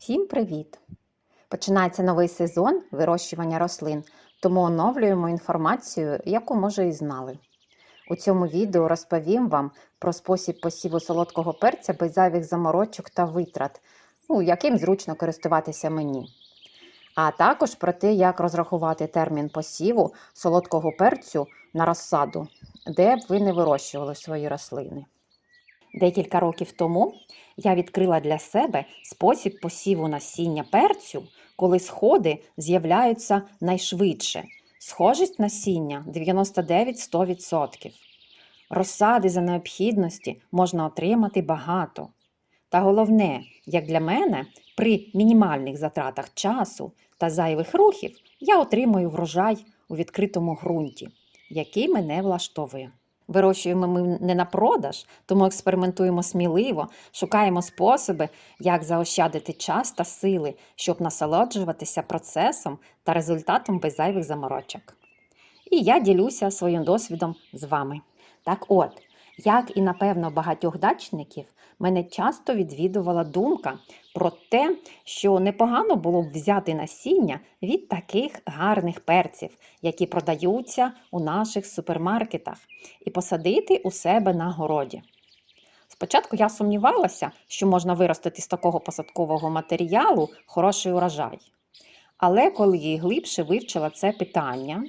Всім привіт! Починається новий сезон вирощування рослин, тому оновлюємо інформацію, яку може і знали. У цьому відео розповім вам про спосіб посіву солодкого перця без зайвих заморочок та витрат, ну, яким зручно користуватися мені. А також про те, як розрахувати термін посіву солодкого перцю на розсаду, де б ви не вирощували свої рослини. Декілька років тому я відкрила для себе спосіб посіву насіння перцю, коли сходи з'являються найшвидше. Схожість насіння 99-100%. Розсади за необхідності можна отримати багато. Та головне, як для мене, при мінімальних затратах часу та зайвих рухів я отримую врожай у відкритому ґрунті, який мене влаштовує. Вирощуємо ми не на продаж, тому експериментуємо сміливо, шукаємо способи, як заощадити час та сили, щоб насолоджуватися процесом та результатом без зайвих заморочок. І я ділюся своїм досвідом з вами. Так от, як і напевно багатьох дачників, мене часто відвідувала думка про те, що непогано було б взяти насіння від таких гарних перців, які продаються у наших супермаркетах, і посадити у себе на городі. Спочатку я сумнівалася, що можна виростити з такого посадкового матеріалу хороший урожай. Але коли глибше вивчила це питання,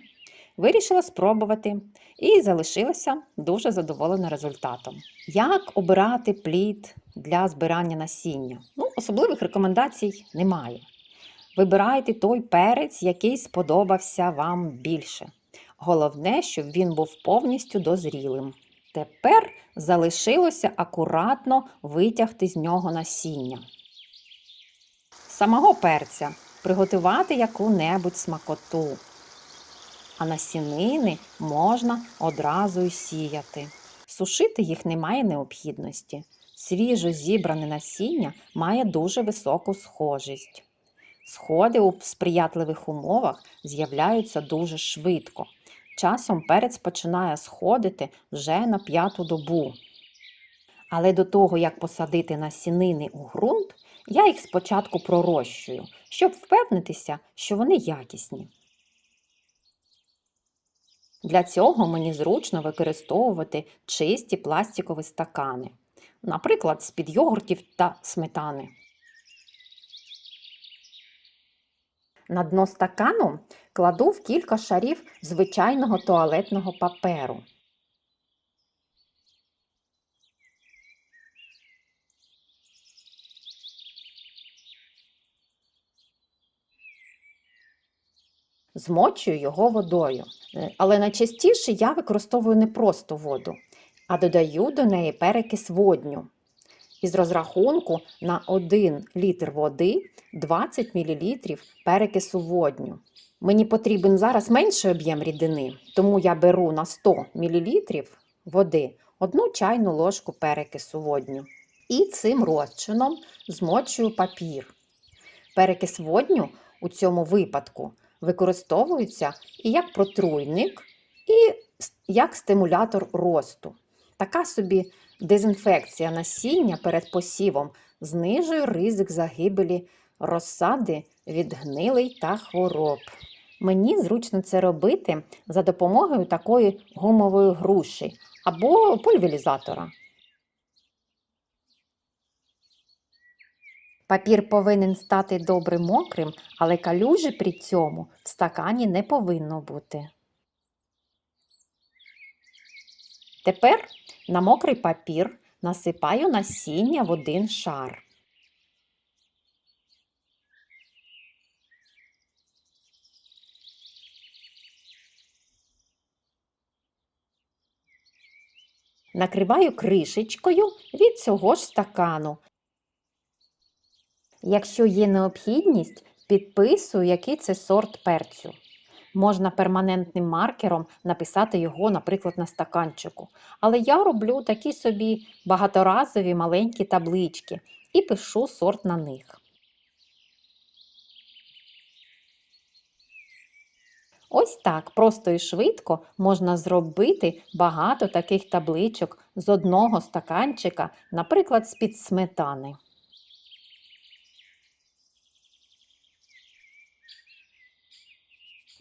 вирішила спробувати і залишилася дуже задоволена результатом. Як обирати плід для збирання насіння? Ну, особливих рекомендацій немає. Вибирайте той перець, який сподобався вам більше. Головне, щоб він був повністю дозрілим. Тепер залишилося акуратно витягти з нього насіння. Самого перця приготувати яку-небудь смакоту. А насінини можна одразу й сіяти. Сушити їх немає необхідності. Свіжо зібране насіння має дуже високу схожість. Сходи у сприятливих умовах з'являються дуже швидко. Часом перець починає сходити вже на п'яту добу. Але до того, як посадити насінини у ґрунт, я їх спочатку пророщую, щоб впевнитися, що вони якісні. Для цього мені зручно використовувати чисті пластикові стакани, наприклад, з-під йогуртів та сметани. На дно стакану кладу в кілька шарів звичайного туалетного паперу. Змочую його водою. Е, Але найчастіше я використовую не просто воду, а додаю до неї перекис водню. Із розрахунку на 1 літр води 20 мл перекису водню. Мені потрібен зараз менший об'єм рідини, тому я беру на 100 мл води одну чайну ложку перекису водню. І цим розчином змочую папір. Перекис водню у цьому випадку використовується і як протруйник, і як стимулятор росту. Така собі дезінфекція насіння перед посівом знижує ризик загибелі розсади від гнилий та хвороб. Мені зручно це робити за допомогою такої гумової груші або пульверізатора. Папір повинен стати добре мокрим, але калюжі при цьому в стакані не повинно бути. Тепер на мокрий папір насипаю насіння в один шар. Накриваю кришечкою від цього ж стакану. Якщо є необхідність, підписую, який це сорт перцю. Можна перманентним маркером написати його, наприклад, на стаканчику. Але я роблю такі собі багаторазові маленькі таблички і пишу сорт на них. Ось так просто і швидко можна зробити багато таких табличок з одного стаканчика, наприклад, з-під сметани.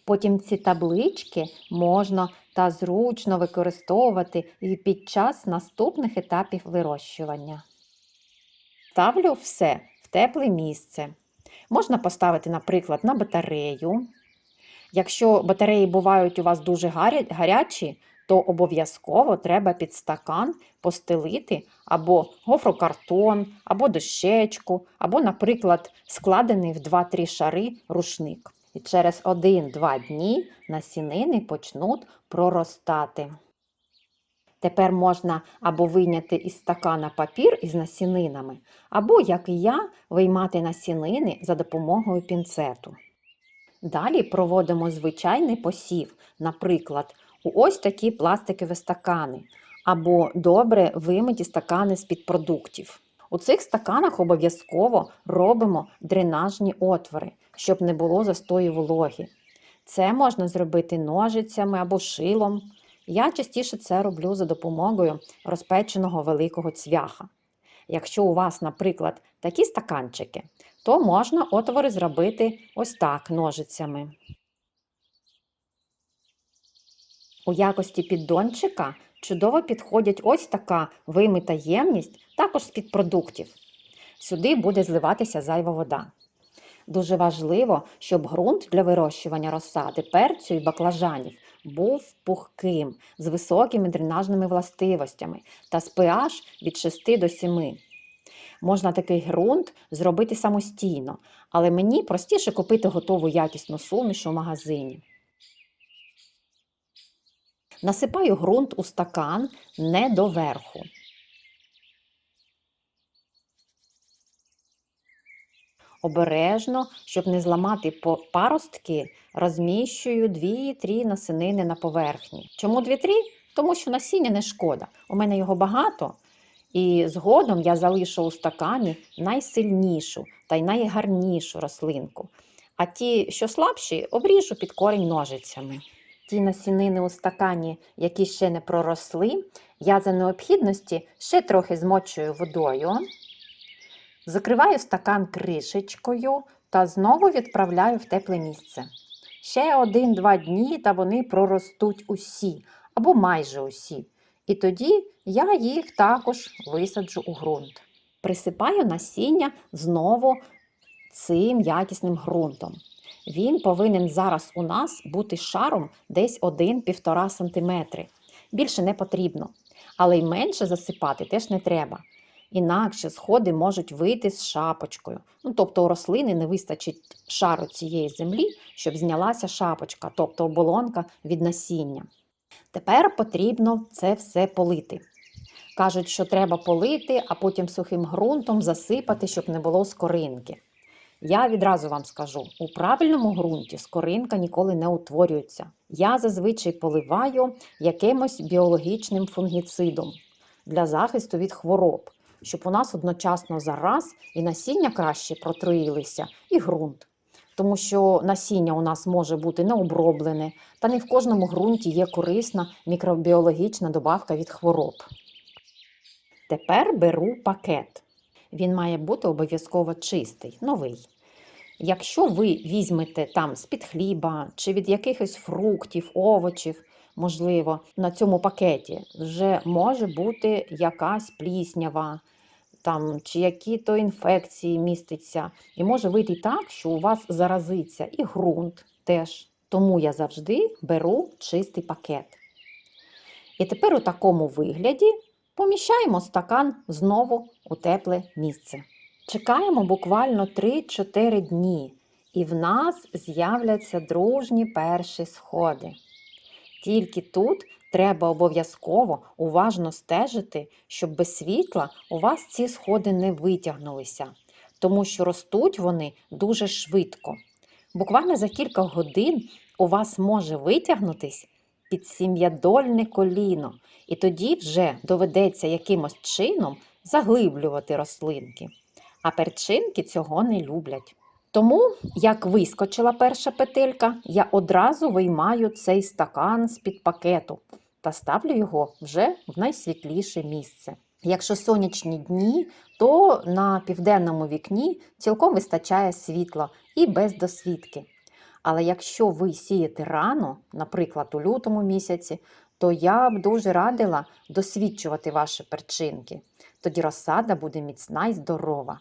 Потім ці таблички можна та зручно використовувати і під час наступних етапів вирощування. Ставлю все в тепле місце. Можна поставити, наприклад, на батарею. Якщо батареї бувають у вас дуже гарячі, то обов'язково треба під стакан постелити або гофрокартон, або дощечку, або, наприклад, складений в 2-3 шари рушник. І через 1-2 дні насінини почнуть проростати. Тепер можна або вийняти із стакана папір із насінинами, або, як і я, виймати насінини за допомогою пінцету. Далі проводимо звичайний посів, наприклад, у ось такі пластикові стакани, або добре вимиті стакани з-під продуктів. У цих стаканах обов'язково робимо дренажні отвори, щоб не було застою вологи. Це можна зробити ножицями або шилом. Я частіше це роблю за допомогою розпеченого великого цвяха. Якщо у вас, наприклад, такі стаканчики, то можна отвори зробити ось так ножицями. У якості піддончика чудово підходять ось така вимита ємність, також з-під продуктів. Сюди буде зливатися зайва вода. Дуже важливо, щоб ґрунт для вирощування розсади, перцю і баклажанів був пухким, з високими дренажними властивостями та з pH від 6 до 7. Можна такий ґрунт зробити самостійно, але мені простіше купити готову якісну суміш у магазині. Насипаю ґрунт у стакан не доверху. Обережно, щоб не зламати паростки, розміщую 2-3 насинини на поверхні. Чому 2-3? Тому що насіння не шкода. У мене його багато, і згодом я залишу у стакані найсильнішу та й найгарнішу рослинку. А ті, що слабші, обріжу під корінь ножицями. Ті насінини у стакані, які ще не проросли, я за необхідності ще трохи змочую водою. Закриваю стакан кришечкою та знову відправляю в тепле місце. Ще один-два дні та вони проростуть усі або майже усі. І тоді я їх також висаджу у ґрунт. Присипаю насіння знову цим якісним ґрунтом. Він повинен зараз у нас бути шаром десь 1-1,5 см. Більше не потрібно. Але й менше засипати теж не треба. Інакше сходи можуть вийти з шапочкою. Ну, тобто у рослини не вистачить шару цієї землі, щоб знялася шапочка, тобто оболонка від насіння. Тепер потрібно це все полити. Кажуть, що треба полити, а потім сухим ґрунтом засипати, щоб не було скоринки. Я відразу вам скажу: у правильному ґрунті скоринка ніколи не утворюється. Я зазвичай поливаю якимось біологічним фунгіцидом для захисту від хвороб, щоб у нас одночасно зараз і насіння краще протруїлися, і ґрунт. Тому що насіння у нас може бути необроблене, та не в кожному ґрунті є корисна мікробіологічна добавка від хвороб. Тепер беру пакет. Він має бути обов'язково чистий, новий. Якщо ви візьмете там з-під хліба чи від якихось фруктів, овочів, можливо, на цьому пакеті вже може бути якась пліснява, там, чи які-то інфекції міститься. І може вийти так, що у вас заразиться і ґрунт теж. Тому я завжди беру чистий пакет. І тепер у такому вигляді поміщаємо стакан знову у тепле місце. Чекаємо буквально 3-4 дні, і в нас з'являться дружні перші сходи. Тільки тут треба обов'язково уважно стежити, щоб без світла у вас ці сходи не витягнулися, тому що ростуть вони дуже швидко. Буквально за кілька годин у вас може витягнутись під сім'ядольне коліно, і тоді вже доведеться якимось чином заглиблювати рослинки. А перчинки цього не люблять. Тому, як вискочила перша петелька, я одразу виймаю цей стакан з-під пакету та ставлю його вже в найсвітліше місце. Якщо сонячні дні, то на південному вікні цілком вистачає світла і без досвідки. Але якщо ви сієте рано, наприклад, у лютому місяці, то я б дуже радила досвідчувати ваші перчинки. Тоді розсада буде міцна і здорова.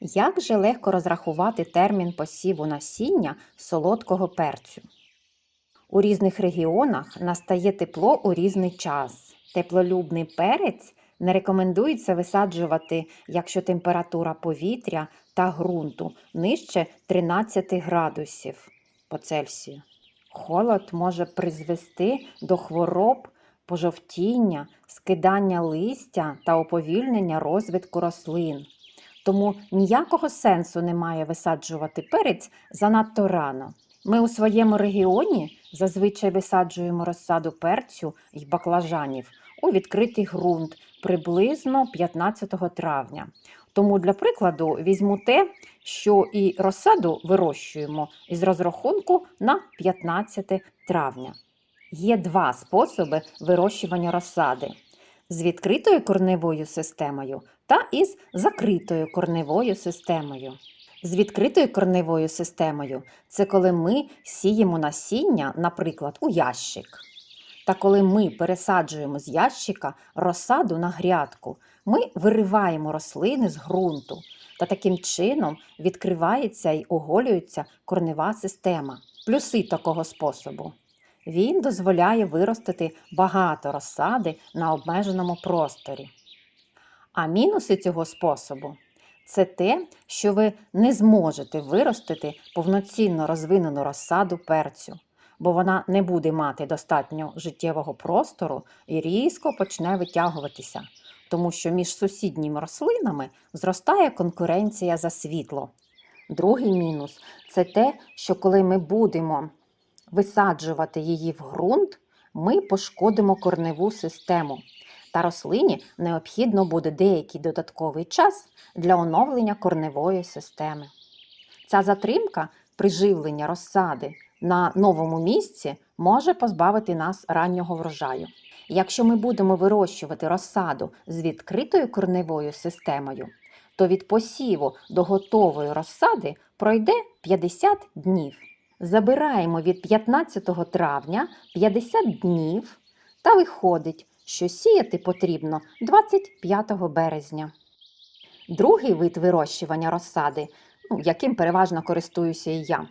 Як же легко розрахувати термін посіву насіння солодкого перцю? У різних регіонах настає тепло у різний час. Теплолюбний перець не рекомендується висаджувати, якщо температура повітря та ґрунту нижче 13 градусів по Цельсію. Холод може призвести до хвороб, пожовтіння, скидання листя та уповільнення розвитку рослин. Тому ніякого сенсу немає висаджувати перець занадто рано. Ми у своєму регіоні зазвичай висаджуємо розсаду перцю й баклажанів у відкритий ґрунт приблизно 15 травня. Тому для прикладу візьму те, що і розсаду вирощуємо із розрахунку на 15 травня. Є два способи вирощування розсади з відкритою корневою системою та із закритою корневою системою. З відкритою корневою системою це коли ми сіємо насіння, наприклад, у ящик. Та коли ми пересаджуємо з ящика розсаду на грядку, ми вириваємо рослини з ґрунту, та таким чином відкривається і оголюється корнева система. Плюси такого способу. Він дозволяє виростити багато розсади на обмеженому просторі. А мінуси цього способу це те, що ви не зможете виростити повноцінно розвинену розсаду перцю, бо вона не буде мати достатньо життєвого простору і різко почне витягуватися, тому що між сусідніми рослинами зростає конкуренція за світло. Другий мінус це те, що коли ми будемо висаджувати її в ґрунт, ми пошкодимо корневу систему. Та рослині необхідно буде деякий додатковий час для оновлення корневої системи. Ця затримка приживлення розсади на новому місці може позбавити нас раннього врожаю. Якщо ми будемо вирощувати розсаду з відкритою корневою системою, то від посіву до готової розсади пройде 50 днів. Забираємо від 15 травня 50 днів та виходить, що сіяти потрібно 25 березня. Другий вид вирощування розсади, ну, яким переважно користуюся і я,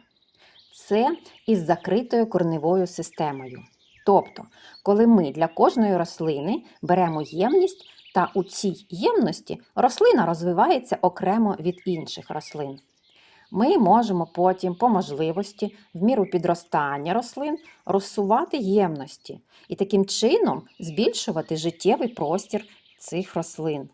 це із закритою корневою системою. Тобто, коли ми для кожної рослини беремо ємність, та у цій ємності рослина розвивається окремо від інших рослин. Ми можемо потім, по можливості, в міру підростання рослин, розсувати ємності і таким чином збільшувати життєвий простір цих рослин.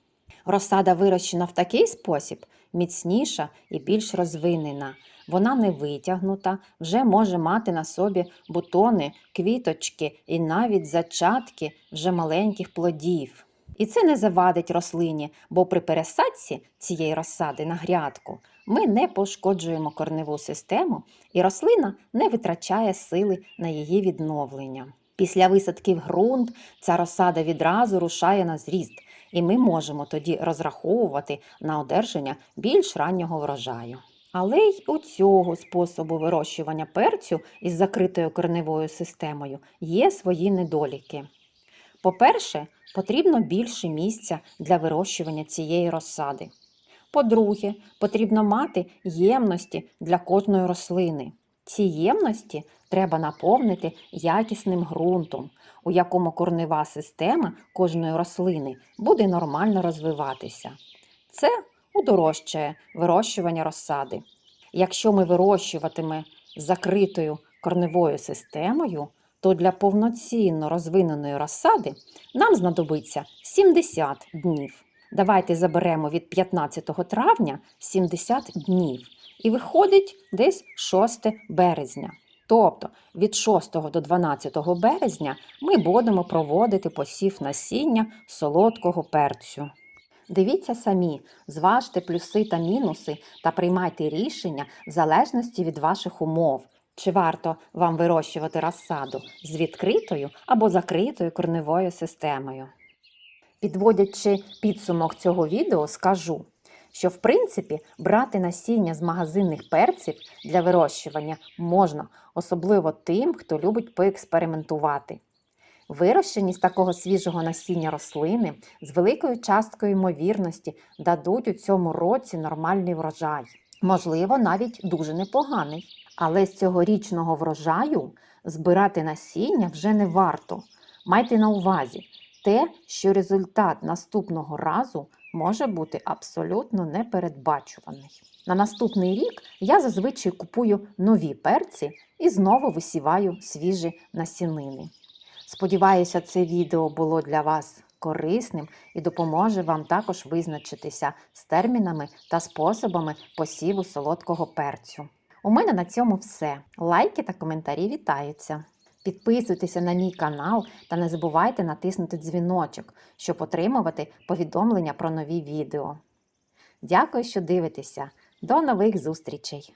Розсада вирощена в такий спосіб міцніша і більш розвинена. Вона не витягнута, вже може мати на собі бутони, квіточки і навіть зачатки вже маленьких плодів. І це не завадить рослині, бо при пересадці цієї розсади на грядку ми не пошкоджуємо корневу систему, і рослина не витрачає сили на її відновлення. Після висадки в ґрунт ця розсада відразу рушає на зріст, і ми можемо тоді розраховувати на одержання більш раннього врожаю. Але й у цього способу вирощування перцю із закритою корневою системою є свої недоліки. По-перше, потрібно більше місця для вирощування цієї розсади. По-друге, потрібно мати ємності для кожної рослини. Ці ємності треба наповнити якісним ґрунтом, у якому корнева система кожної рослини буде нормально розвиватися. Це удорожчає вирощування розсади. Якщо ми вирощуватиме закритою корневою системою, то для повноцінно розвиненої розсади нам знадобиться 70 днів. Давайте заберемо від 15 травня 70 днів. І виходить десь 6 березня. Тобто від 6 до 12 березня ми будемо проводити посів насіння солодкого перцю. Дивіться самі, зважте плюси та мінуси та приймайте рішення в залежності від ваших умов. Чи варто вам вирощувати розсаду з відкритою або закритою корневою системою? Підводячи підсумок цього відео, скажу, що в принципі брати насіння з магазинних перців для вирощування можна, особливо тим, хто любить поекспериментувати. Вирощені з такого свіжого насіння рослини з великою часткою ймовірності дадуть у цьому році нормальний врожай, можливо, навіть дуже непоганий. Але з цьогорічного врожаю збирати насіння вже не варто. Майте на увазі те, що результат наступного разу може бути абсолютно непередбачуваний. На наступний рік я зазвичай купую нові перці і знову висіваю свіжі насінини. Сподіваюся, це відео було для вас корисним і допоможе вам також визначитися з термінами та способами посіву солодкого перцю. У мене на цьому все. Лайки та коментарі вітаються. Підписуйтеся на мій канал та не забувайте натиснути дзвіночок, щоб отримувати повідомлення про нові відео. Дякую, що дивитеся. До нових зустрічей!